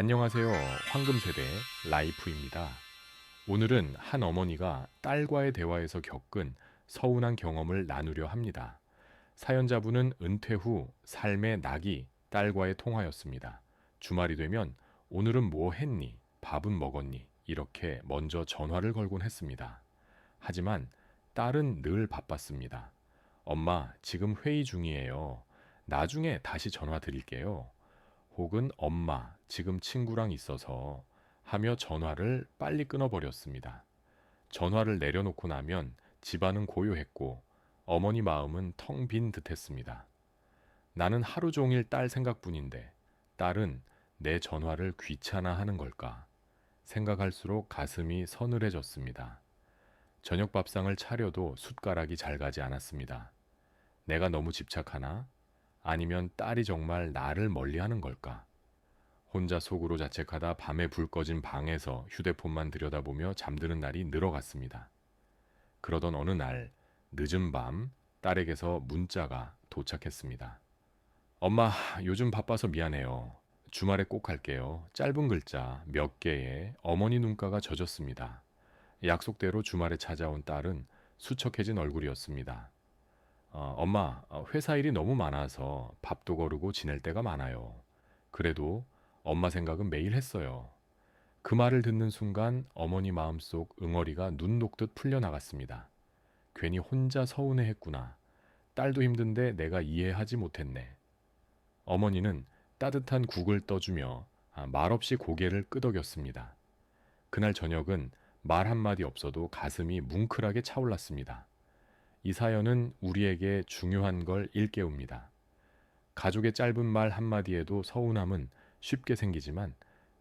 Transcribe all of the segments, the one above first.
안녕하세요. 황금세대 라이프입니다. 오늘은 한 어머니가 딸과의 대화에서 겪은 서운한 경험을 나누려 합니다. 사연자분은 은퇴 후 삶의 낙이 딸과의 통화였습니다. 주말이 되면 오늘은 뭐 했니? 밥은 먹었니? 이렇게 먼저 전화를 걸곤 했습니다. 하지만 딸은 늘 바빴습니다. 엄마, 지금 회의 중이에요. 나중에 다시 전화 드릴게요. 혹은 엄마, 지금 친구랑 있어서 하며 전화를 빨리 끊어버렸습니다. 전화를 내려놓고 나면 집안은 고요했고 어머니 마음은 텅 빈 듯했습니다. 나는 하루 종일 딸 생각뿐인데 딸은 내 전화를 귀찮아하는 걸까? 생각할수록 가슴이 서늘해졌습니다. 저녁 밥상을 차려도 숟가락이 잘 가지 않았습니다. 내가 너무 집착하나? 아니면 딸이 정말 나를 멀리 하는 걸까? 혼자 속으로 자책하다 밤에 불 꺼진 방에서 휴대폰만 들여다보며 잠드는 날이 늘어갔습니다. 그러던 어느 날 늦은 밤 딸에게서 문자가 도착했습니다. 엄마, 요즘 바빠서 미안해요. 주말에 꼭 갈게요. 짧은 글자 몇 개에 어머니 눈가가 젖었습니다. 약속대로 주말에 찾아온 딸은 수척해진 얼굴이었습니다. 어, 엄마, 어, 회사 일이 너무 많아서 밥도 거르고 지낼 때가 많아요. 그래도 엄마 생각은 매일 했어요. 그 말을 듣는 순간 어머니 마음속 응어리가 눈 녹듯 풀려나갔습니다. 괜히 혼자 서운해 했구나. 딸도 힘든데 내가 이해하지 못했네. 어머니는 따뜻한 국을 떠주며 아, 말없이 고개를 끄덕였습니다. 그날 저녁은 말 한마디 없어도 가슴이 뭉클하게 차올랐습니다. 이 사연은 우리에게 중요한 걸 일깨웁니다. 가족의 짧은 말 한마디에도 서운함은 쉽게 생기지만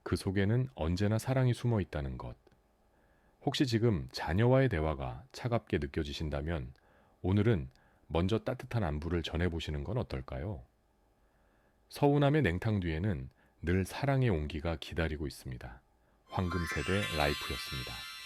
그 속에는 언제나 사랑이 숨어 있다는 것. 혹시 지금 자녀와의 대화가 차갑게 느껴지신다면 오늘은 먼저 따뜻한 안부를 전해보시는 건 어떨까요? 서운함의 냉탕 뒤에는 늘 사랑의 온기가 기다리고 있습니다. 황금세대 라이프였습니다.